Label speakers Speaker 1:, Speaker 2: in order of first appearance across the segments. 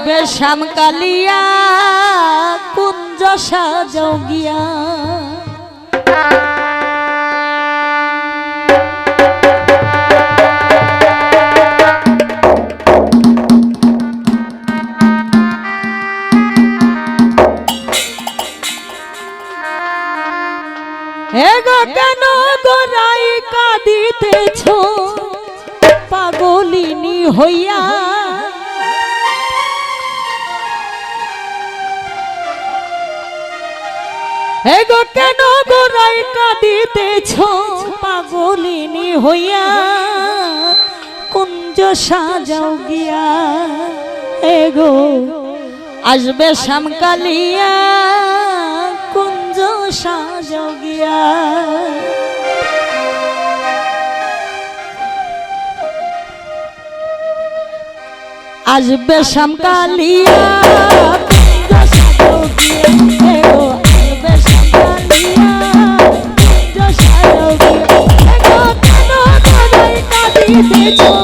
Speaker 1: উঠবে শ্যামকালিয়া কুঞ্জ সাজগিয়া হইয়া এগো কেন গোড়ায় কাঁদিতেছ? পাগলিনী হইয়া কুঞ্জ সাজাও গিয়া। এগো আসবে শ্যামকালিয়া, কুঞ্জ সাজাও গিয়া। আসবে শ্যামকালিয়া bitch.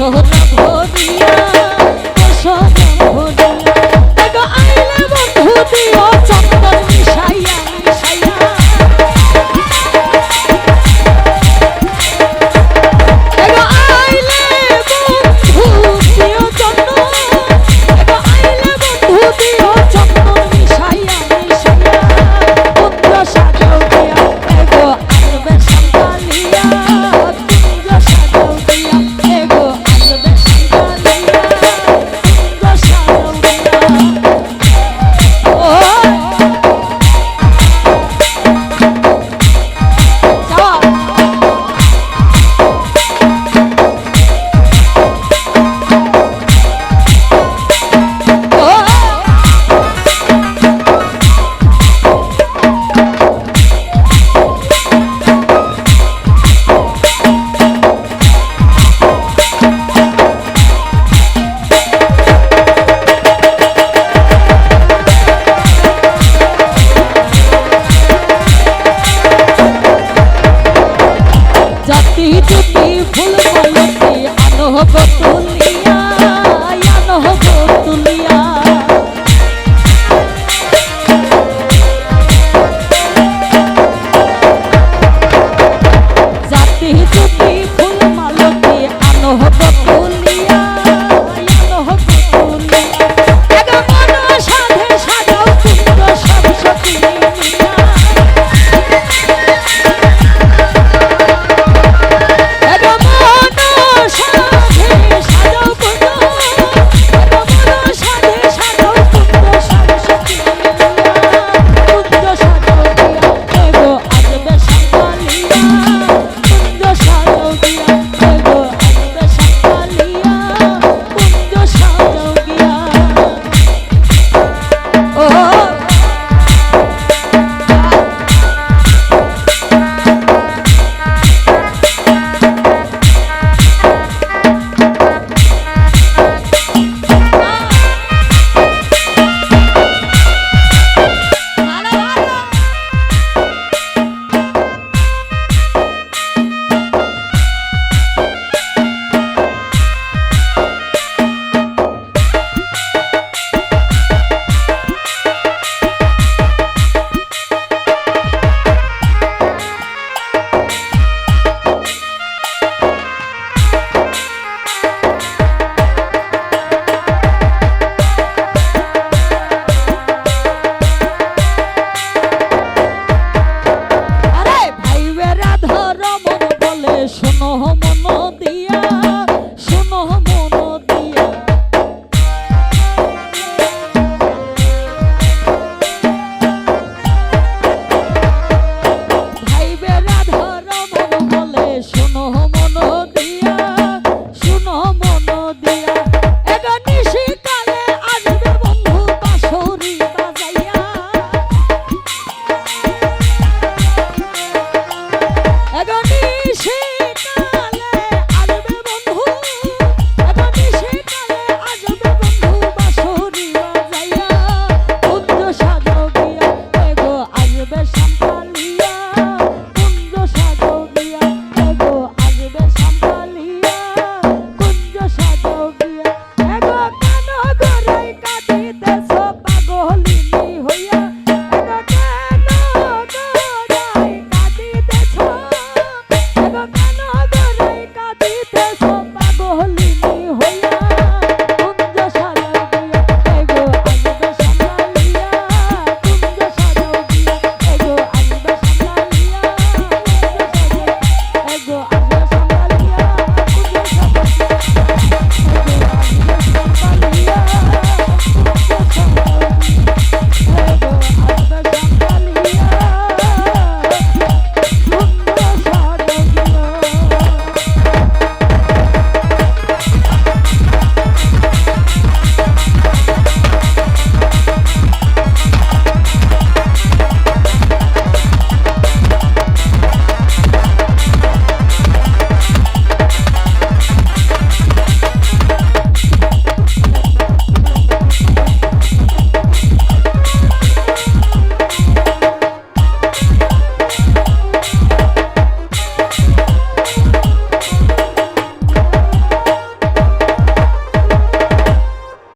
Speaker 1: সহনা ভবি